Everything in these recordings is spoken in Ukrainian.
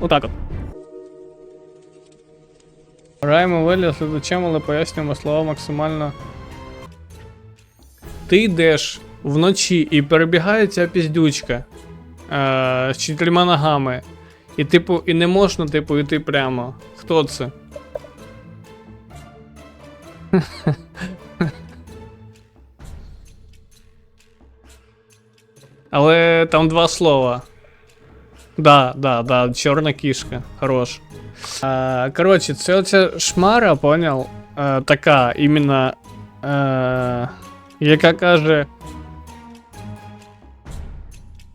Отак от. Граємо Велі слідачем, але пояснюємо слова максимально. Ти йдеш вночі і перебігає ця піздючка е, з чотирма ногами. І, типу, і не можна, типу, йти прямо. Хто це? Але там два слова. Да, да, да, чорна кішка. Хорош. Е, коротше, це оця шмара, понял? Е, така, іменно. Е, яка каже.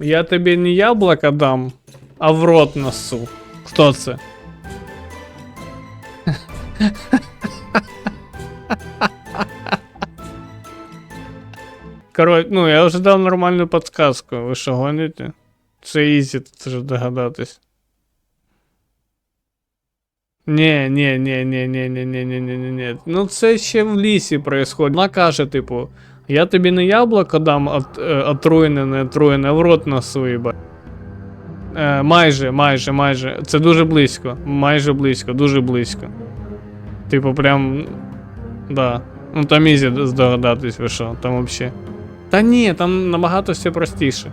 Я тобі не яблуко дам, а в рот носу. Хто це? Коротше, ну я вже дав нормальну подсказку. Ви що гоните? Це ізі, тут вже догадатись. Ні, ні, ні, ні, ні, ні, ні, ні, ні, ні, ні. Ну це ще в лісі происходить. Вона каже, типу, я тобі не яблуко дам от, е, отруєне, не отруєне, в рот носу, їба. Е, майже, майже, майже. Це дуже близько. Майже близько, дуже близько. Типу, прям. Да. Ну там ізі здогадатись, ви що, там вообще. Та ні, там набагато все простіше.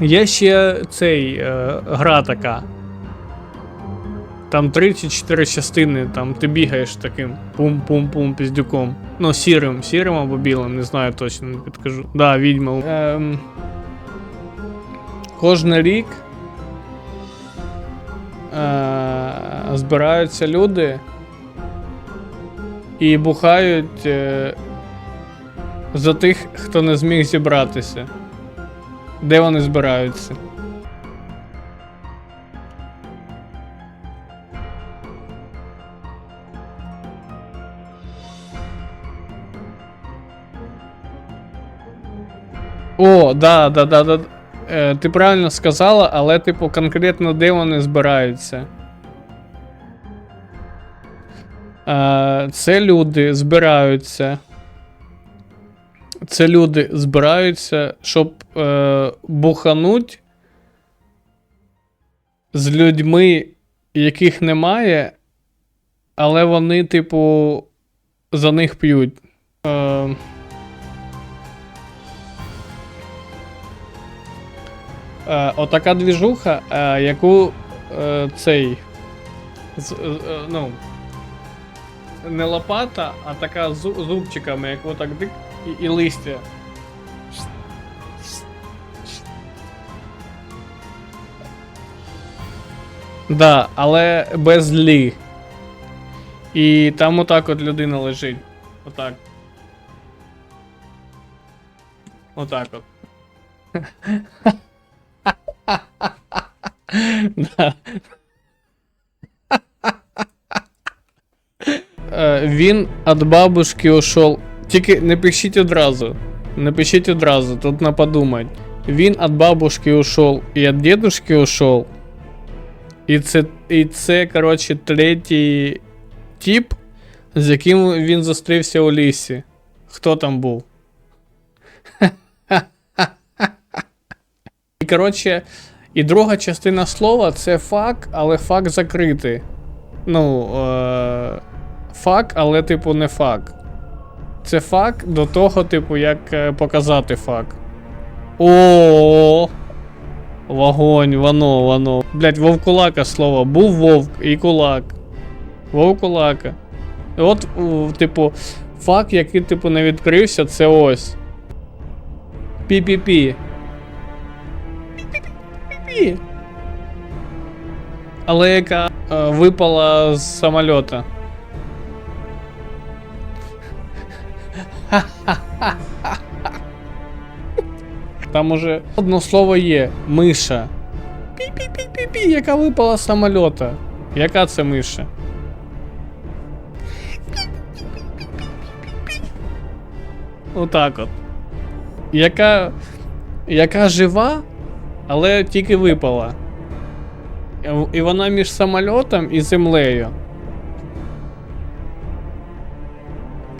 Є ще цей е, гра така. Там 3 чи 4 частини, там ти бігаєш таким пум-пум-пум піздюком. Ну, сірим, сірим або білим, не знаю точно, не підкажу. Да, відьма. Ем, кожен рік е, збираються люди і бухають е, за тих, хто не зміг зібратися. Де вони збираються? О, да, да, да, да. Е, ти правильно сказала, але, типу, конкретно де вони збираються. Е, це люди збираються. Це люди збираються, щоб е, бухануть з людьми, яких немає, але вони, типу, за них п'ють. Е, е, отака двіжуха, е, яку е, цей. З, ну, не лопата, а така з зубчиками, як отак дик і, і листя. Да, але без лі. І там отак от людина лежить. Отак. Отак от. Да. Е, Він від бабушки ушел. Тільки не пишіть одразу. Не пишіть одразу, тут на подумать. Він від бабушки ушел і від дедушки ушел. І це, і це, коротше, третій тип, з яким він зустрівся у лісі. Хто там був? І коротше, і друга частина слова це фак, але фак закритий. Ну, е, фак, але, типу, не фак. Це фак до того, типу, як е, показати фак. О. Вогонь, вано, вано. Блять, вовкулака слово. Був вовк і кулак. Вовкулака. От, типу, фак, який, типу, не відкрився, це ось. Пі-пі-пі. Пі-пі-пі. Але яка е, випала з самольота. Там уже одно слово є миша. Пі-пі-пі-пі-пі, яка випала з самольота. Яка це миша? Отак от. Яка. Яка жива, але тільки випала. І вона між самольотом і землею.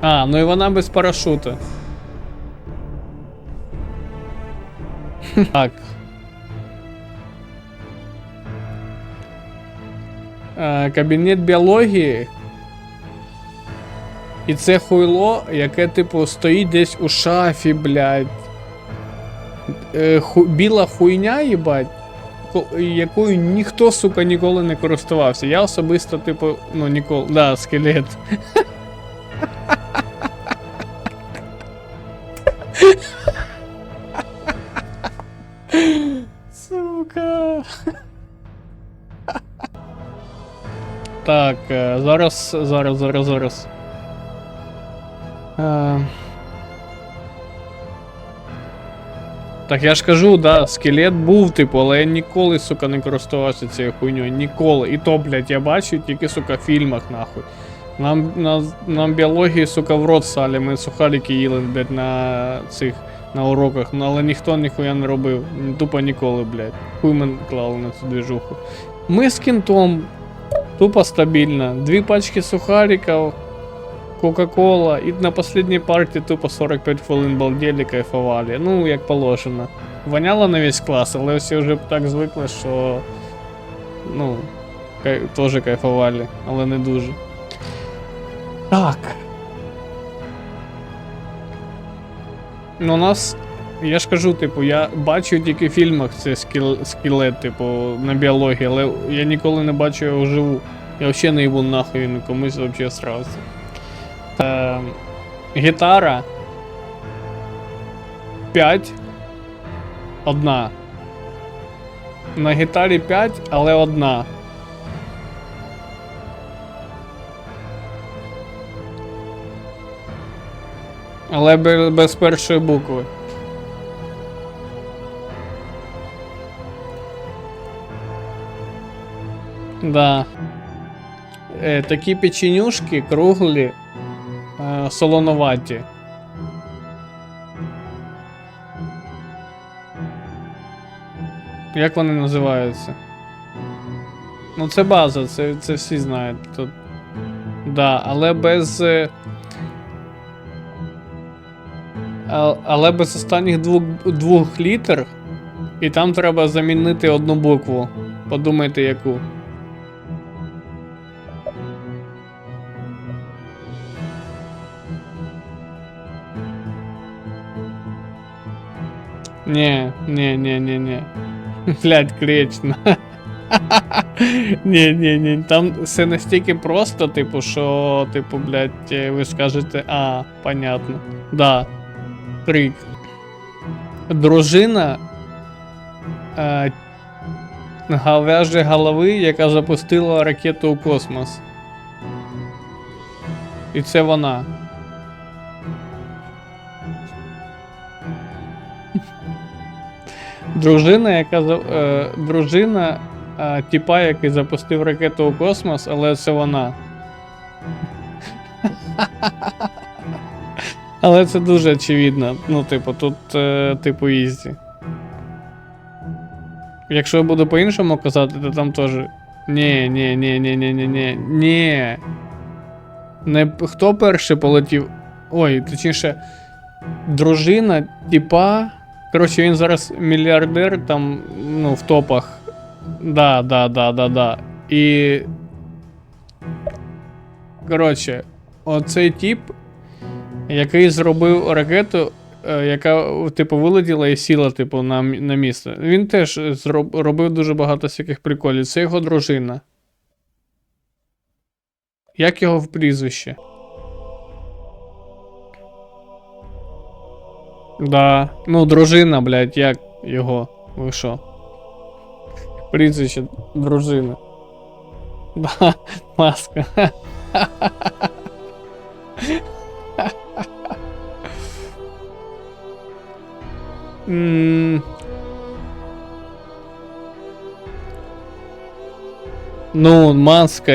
А, ну і вона без парашута. Так. е, кабінет біології. І це хуйло, яке, типу, стоїть десь у шафі, блядь. Е, ху, біла хуйня, їбать, якою ніхто, сука, ніколи не користувався. Я особисто, типу, ну, ніколи. Да, скелет. Так, е, зараз, зараз, зараз, зараз. Е, Так я ж кажу, да, скелет був, типу, але я ніколи, сука, не користувався цією хуйньою. Ніколи. І то, блядь, я бачу тільки, сука, в фільмах, нахуй. Нам, на, нам біології, сука, в рот салі, ми сухарики їли, блядь, на цих на уроках, ну, але ніхто ніхуя не робив. Тупо ніколи, блядь. Хуй ми клали на цю движуху. Ми з кінтом. Тупо стабільно. Дві пачки сухариків, Кока-Кола, і на последній партії тупо 45 хвилин балдели, кайфували. Ну, як положено. Воняло на весь клас, але всі вже так звикли, що. Ну, кай... теж кайфували, але не дуже. Так. Ну, у нас. Я ж кажу, типу, я бачу тільки в фільмах це скіл... скелет, типу, на біології, але я ніколи не бачу його вживу. Я взагалі не їбу нахуй він комусь взагалі срався. Е, гітара 5. Одна. На гітарі 5, але одна. Але без першої букви. Да. Е, такі печенюшки круглі, е, солоноваті. Як вони називаються? Ну, це база, це, це всі знають. Тут. Да, але без. е, а- Але без останніх двох, двох літер. І там треба замінити одну букву. Подумайте, яку. Не, не, не, не, не. Блять, клеечно. Ні, ні, ні. Там все настільки просто, типу, що, типу, блять, ви скажете, а, понятно. Да. Крик. Дружина е, говяжої голови, яка запустила ракету у космос. І це вона. Дружина, яка е, дружина е, тіпа, який запустив ракету у космос, але це вона. Але це дуже очевидно. Ну, типу, тут, е, типу, ізі. Якщо я буду по-іншому казати, то там теж. Ні, ні, ні, ні, ні, ні, ні. Ні. Не хто перший полетів. Ой, точніше, дружина, типа. Коротше, він зараз мільярдер там, ну, в топах. Да, да, да, да, да. І. Коротше, оцей тип, який зробив ракету, е, яка, типу, вилетіла і сіла, типу, на, на місце. Він теж робив дуже багато всяких приколів. Це його дружина. Як його в прізвище? Да. Ну, дружина, блядь, як його? Ви що? Прізвище дружина. Да, маска. Ну, маска